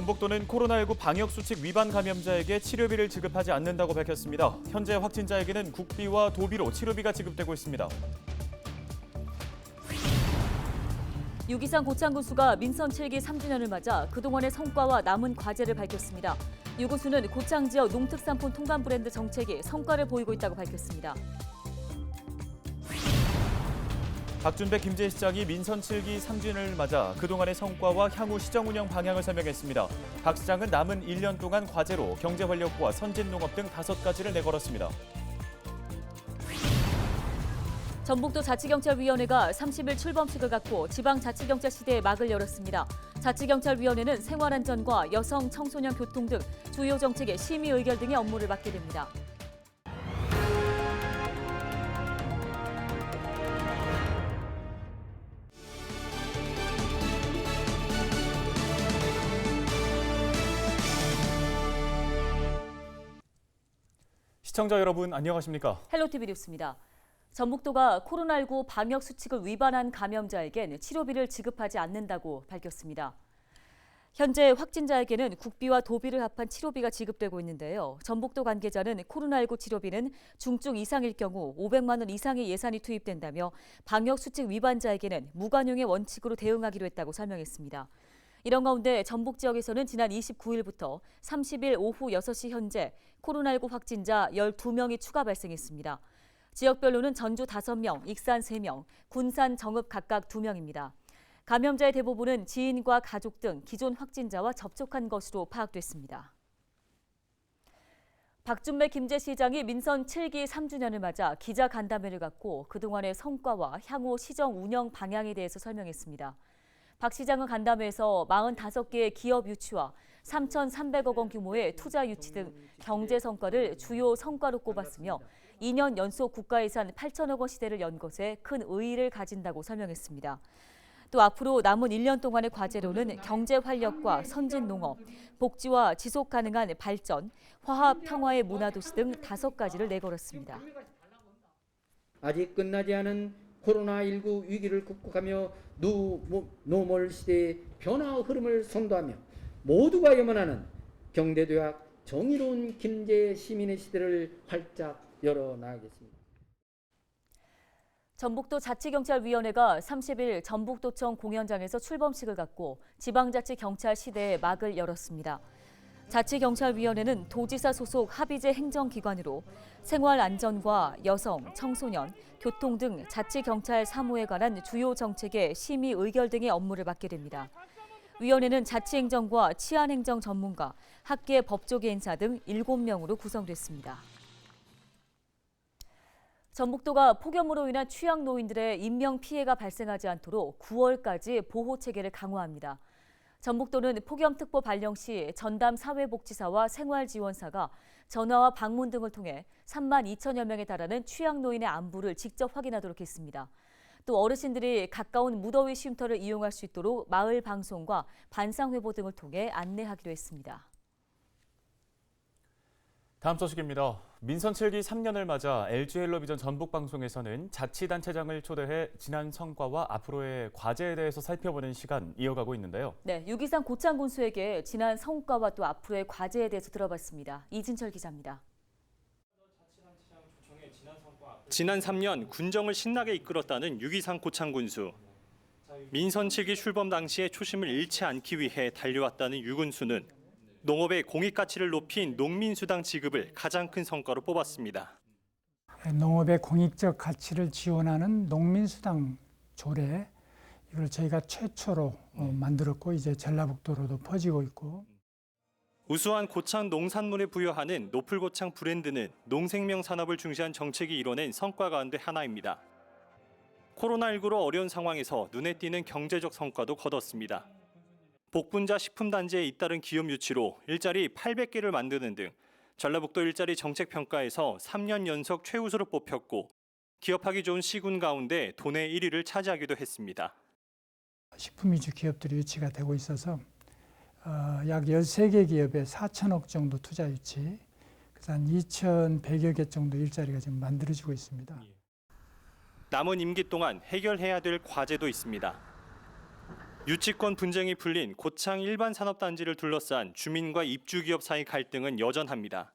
전북도는 코로나19 방역 수칙 위반 감염자에게 치료비를 지급하지 않는다고 밝혔습니다. 현재 확진자에게는 국비와 도비로 치료비가 지급되고 있습니다. 유기상 고창 군수가 민선 7기 3주년을 맞아 그동안의 성과와 남은 과제를 밝혔습니다. 유 군수는 고창 지역 농특산품 통관 브랜드 정책이 성과를 보이고 있다고 밝혔습니다. 박준배 김제 시장이 민선 7기 3주년을 맞아 그동안의 성과와 향후 시정 운영 방향을 설명했습니다. 박 시장은 남은 1년 동안 과제로 경제 활력과 선진 농업 등 다섯 가지를 내걸었습니다. 전북도 자치경찰위원회가 30일 출범식을 갖고 지방자치경찰 시대의 막을 열었습니다. 자치경찰위원회는 생활안전과 여성, 청소년 교통 등 주요 정책의 심의 의결 등의 업무를 맡게 됩니다. 시청자 여러분 안녕하십니까? 헬로티비 뉴스입니다. 전북도가 코로나19 방역 수칙을 위반한 감염자에겐 치료비를 지급하지 않는다고 밝혔습니다. 현재 확진자에게는 국비와 도비를 합한 치료비가 지급되고 있는데요. 전북도 관계자는 코로나19 치료비는 중증 이상일 경우 500만 원 이상의 예산이 투입된다며 방역 수칙 위반자에게는 무관용의 원칙으로 대응하기로 했다고 설명했습니다. 이런 가운데 전북 지역에서는 지난 29일부터 30일 오후 6시 현재 코로나19 확진자 12명이 추가 발생했습니다. 지역별로는 전주 5명, 익산 3명, 군산 정읍 각각 2명입니다. 감염자의 대부분은 지인과 가족 등 기존 확진자와 접촉한 것으로 파악됐습니다. 박준배 김제시장이 민선 7기 3주년을 맞아 기자 간담회를 갖고 그동안의 성과와 향후 시정 운영 방향에 대해서 설명했습니다. 박 시장은 간담회에서 45개의 기업 유치와 3,300억 원 규모의 투자 유치 등 경제 성과를 주요 성과로 꼽았으며 2년 연속 국가 예산 8천억 원 시대를 연 것에 큰 의의를 가진다고 설명했습니다. 또 앞으로 남은 1년 동안의 과제로는 경제 활력과 선진 농업, 복지와 지속 가능한 발전, 화합 평화의 문화 도시 등 다섯 가지를 내걸었습니다. 아직 끝나지 않은 코로나19 위기를 극복하며 노- 노멀 시대의 변화 흐름을 선도하며 모두가 염원하는 경제도약 정의로운 김제 시민의 시대를 활짝 열어나가겠습니다. 전북도 자치경찰위원회가 30일 전북도청 공연장에서 출범식을 갖고 지방자치경찰 시대의 막을 열었습니다. 자치경찰위원회는 도지사 소속 합의제 행정기관으로 생활안전과 여성, 청소년, 교통 등 자치경찰 사무에 관한 주요 정책의 심의 의결 등의 업무를 맡게 됩니다. 위원회는 자치행정과 치안행정 전문가, 학계 법조계 인사 등 7명으로 구성됐습니다. 전북도가 폭염으로 인한 취약 노인들의 인명 피해가 발생하지 않도록 9월까지 보호 체계를 강화합니다. 전북도는 폭염특보 발령 시 전담 사회복지사와 생활지원사가 전화와 방문 등을 통해 3만 2천여 명에 달하는 취약 노인의 안부를 직접 확인하도록 했습니다. 또 어르신들이 가까운 무더위 쉼터를 이용할 수 있도록 마을 방송과 반상 회보 등을 통해 안내하기로 했습니다. 다음 소식입니다. 민선 7기 3년을 맞아 LG 헬로비전 전북 방송에서는 자치단체장을 초대해 지난 성과와 앞으로의 과제에 대해서 살펴보는 시간 이어가고 있는데요. 네, 유기상 고창 군수에게 지난 성과와 또 앞으로의 과제에 대해서 들어봤습니다. 이진철 기자입니다. 지난 3년 군정을 신나게 이끌었다는 유기상 고창 군수. 민선 7기 출범 당시의 초심을 잃지 않기 위해 달려왔다는 유 군수는 농업의 공익 가치를 높인 농민 수당 지급을 가장 큰 성과로 뽑았습니다. 농업의 공익적 가치를 지원하는 농민 수당 조례 이걸 저희가 최초로 어, 만들었고 이제 전라북도로도 퍼지고 있고 우수한 고창 농산물에 부여하는 노플고창 브랜드는 농생명 산업을 중시한 정책이 이뤄낸 성과 가운데 하나입니다. 코로나19로 어려운 상황에서 눈에 띄는 경제적 성과도 거뒀습니다. 복분자 식품단지에 잇따른 기업 유치로 일자리 800개를 만드는 등 전라북도 일자리 정책 평가에서 3년 연속 최우수로 뽑혔고 기업하기 좋은 시군 가운데 도내 1위를 차지하기도 했습니다. 식품 위주 기업들이 유치가 되고 있어서 어, 약 13개 기업에 4천억 정도 투자 유치 그래서 한 2,100여 개 정도 일자리가 지금 만들어지고 있습니다. 남은 임기 동안 해결해야 될 과제도 있습니다. 유치권 분쟁이 풀린 고창 일반 산업단지를 둘러싼 주민과 입주기업 사이 갈등은 여전합니다.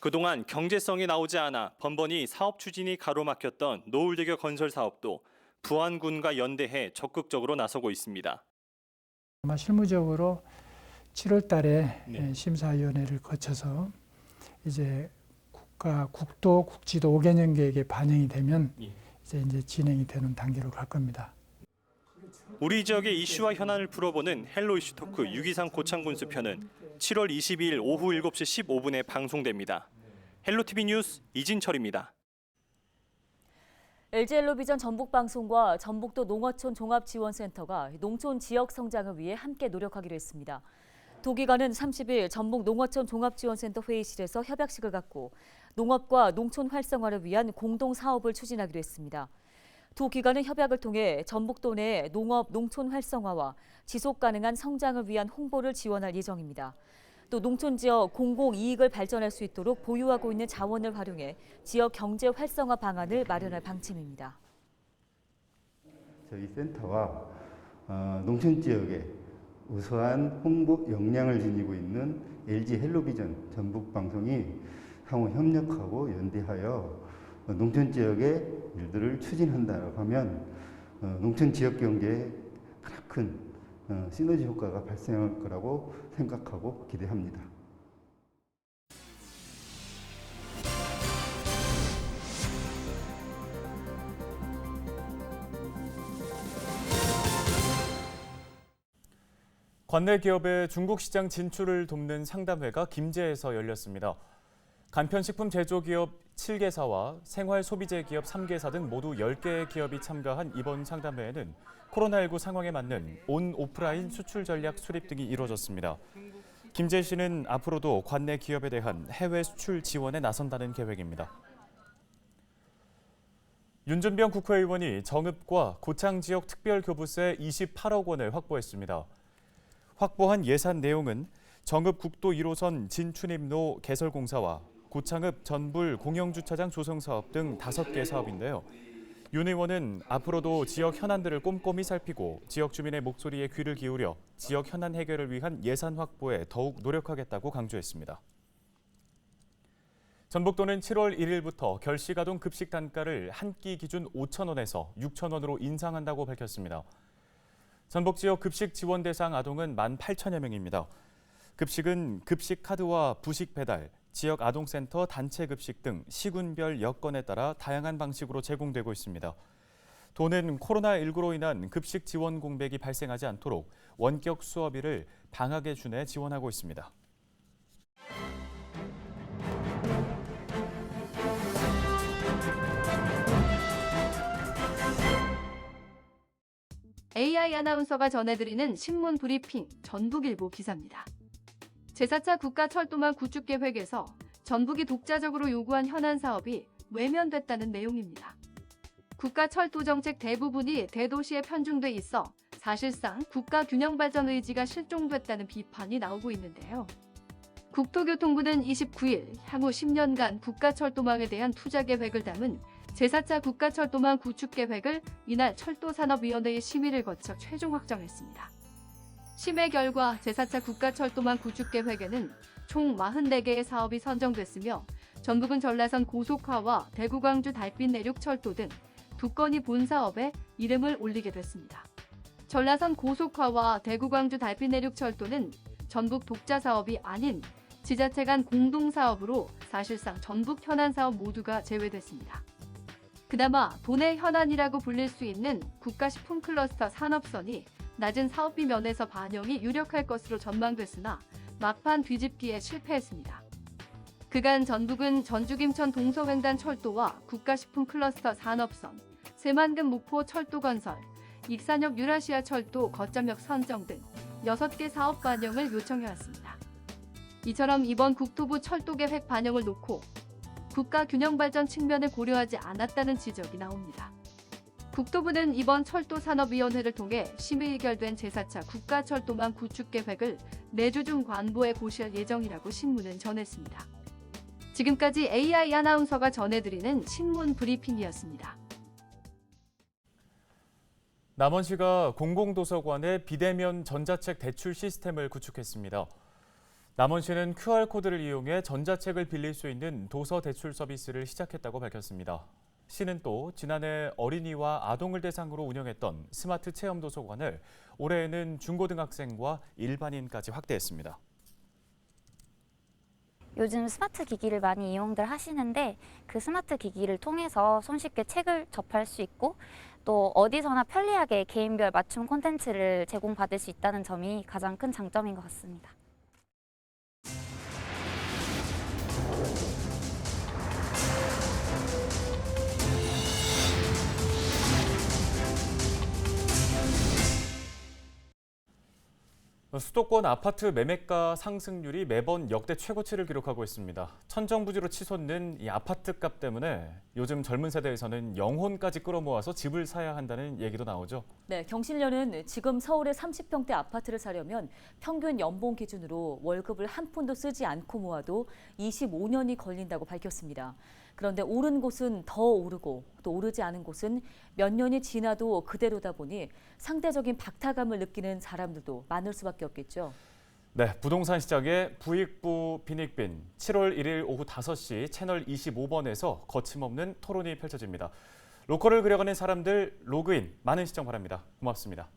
그동안 경제성이 나오지 않아 번번이 사업 추진이 가로막혔던 노을대교 건설 사업도 부안군과 연대해 적극적으로 나서고 있습니다. 아마 실무적으로 7월 달에 네. 심사위원회를 거쳐서 이제 국가 국도 국지도 5개년 계획에 반영이 되면 예. 이제 이제 진행이 되는 단계로 갈 겁니다. 우리 지역의 이슈와 현안을 풀어보는 헬로 이슈 토크 623 고창군수 편은 7월 22일 오후 7시 15분에 방송됩니다. 헬로 TV 뉴스 이진철입니다. LG엘로비전 전북 방송과 전북도 농어촌 종합지원센터가 농촌 지역 성장을 위해 함께 노력하기로 했습니다. 두 기관은 30일 전북 농어촌 종합지원센터 회의실에서 협약식을 갖고 농업과 농촌 활성화를 위한 공동 사업을 추진하기로 했습니다. 두 기관은 협약을 통해 전북도 내 농업, 농촌 활성화와 지속 가능한 성장을 위한 홍보를 지원할 예정입니다. 또 농촌 지역 공공 이익을 발전할 수 있도록 보유하고 있는 자원을 활용해 지역 경제 활성화 방안을 마련할 방침입니다. 저희 센터와 어, 농촌 지역에 우수한 홍보 역량을 지니고 있는 LG 헬로비전 전북 방송이 상호 협력하고 연대하여 어, 농촌 지역의 일들을 추진한다고 하면 어, 농촌 지역 경제에 큰 어, 시너지 효과가 발생할 거라고 생각하고 기대합니다. 관내 기업의 중국 시장 진출을 돕는 상담회가 김제에서 열렸습니다. 간편식품 제조기업 7개사와 생활 소비재 기업 3개사 등 모두 10개의 기업이 참가한 이번 상담회에는 코로나19 상황에 맞는 온 오프라인 수출 전략 수립 등이 이루어졌습니다. 김제시는 앞으로도 관내 기업에 대한 해외 수출 지원에 나선다는 계획입니다. 윤준병 국회의원이 정읍과 고창 지역 특별교부세 28억 원을 확보했습니다. 확보한 예산 내용은 정읍 국도 1호선 진춘입로 개설 공사와 고창읍 전불 공영주차장 조성 사업 등 5개 사업인데요. 윤 의원은 앞으로도 지역 현안들을 꼼꼼히 살피고 지역 주민의 목소리에 귀를 기울여 지역 현안 해결을 위한 예산 확보에 더욱 노력하겠다고 강조했습니다. 전북도는 7월 1일부터 결시가동 급식 단가를 한 끼 기준 5천 원에서 6천 원으로 인상한다고 밝혔습니다. 전북 지역 급식 지원 대상 아동은 1만 8천여 명입니다. 급식은 급식 카드와 부식 배달, 지역 아동센터 단체 급식 등 시군별 여건에 따라 다양한 방식으로 제공되고 있습니다. 도는 코로나19로 인한 급식 지원 공백이 발생하지 않도록 원격 수업일을 방학에 준해 지원하고 있습니다. 아나운서가 전해드리는 신문 브리핑 전북일보 기사입니다. 제4차 국가철도망 구축 계획에서 전북이 독자적으로 요구한 현안 사업이 외면됐다는 내용입니다. 국가철도 정책 대부분이 대도시에 편중돼 있어 사실상 국가 균형 발전 의지가 실종됐다는 비판이 나오고 있는데요. 국토교통부는 29일 향후 10년간 국가철도망에 대한 투자 계획을 담은 제4차 국가철도망 구축 계획을 이날 철도산업위원회의 심의를 거쳐 최종 확정했습니다. 심의 결과 제4차 국가철도망 구축 계획에는 총 44개의 사업이 선정됐으며 전북은 전라선 고속화와 대구 광주 달빛 내륙 철도 등 두 건이 본 사업에 이름을 올리게 됐습니다. 전라선 고속화와 대구 광주 달빛 내륙 철도는 전북 독자 사업이 아닌 지자체 간 공동 사업으로 사실상 전북 현안 사업 모두가 제외됐습니다. 그나마 도내 현안이라고 불릴 수 있는 국가식품 클러스터 산업선이 낮은 사업비 면에서 반영이 유력할 것으로 전망됐으나 막판 뒤집기에 실패했습니다. 그간 전북은 전주김천 동서횡단 철도와 국가식품 클러스터 산업선, 새만금 목포 철도 건설, 익산역 유라시아 철도 거점역 선정 등 6개 사업 반영을 요청해왔습니다. 이처럼 이번 국토부 철도 계획 반영을 놓고 국가 균형 발전 측면을 고려하지 않았다는 지적이 나옵니다. 국토부는 이번 철도산업위원회를 통해 심의 의결된 제4차 국가철도망 구축 계획을 내주 중 관보에 고시할 예정이라고 신문은 전했습니다. 지금까지 AI 아나운서가 전해드리는 신문 브리핑이었습니다. 남원시가 공공도서관에 비대면 전자책 대출 시스템을 구축했습니다. 남원시는 QR코드를 이용해 전자책을 빌릴 수 있는 도서 대출 서비스를 시작했다고 밝혔습니다. 시는 또 지난해 어린이와 아동을 대상으로 운영했던 스마트 체험 도서관을 올해에는 중고등학생과 일반인까지 확대했습니다. 요즘 스마트 기기를 많이 이용들 하시는데 그 스마트 기기를 통해서 손쉽게 책을 접할 수 있고 또 어디서나 편리하게 개인별 맞춤 콘텐츠를 제공받을 수 있다는 점이 가장 큰 장점인 것 같습니다. 수도권 아파트 매매가 상승률이 매번 역대 최고치를 기록하고 있습니다. 천정부지로 치솟는 이 아파트 값 때문에 요즘 젊은 세대에서는 영혼까지 끌어모아서 집을 사야 한다는 얘기도 나오죠. 네, 경실련은 지금 서울의 30평대 아파트를 사려면 평균 연봉 기준으로 월급을 한 푼도 쓰지 않고 모아도 25년이 걸린다고 밝혔습니다. 그런데 오른 곳은 더 오르고 또 오르지 않은 곳은 몇 년이 지나도 그대로다 보니 상대적인 박탈감을 느끼는 사람들도 많을 수밖에 없겠죠. 네, 부동산 시장의 부익부 빈익빈 7월 1일 오후 5시 채널 25번에서 거침없는 토론이 펼쳐집니다. 로컬을 그려가는 사람들 로그인 많은 시청 바랍니다. 고맙습니다.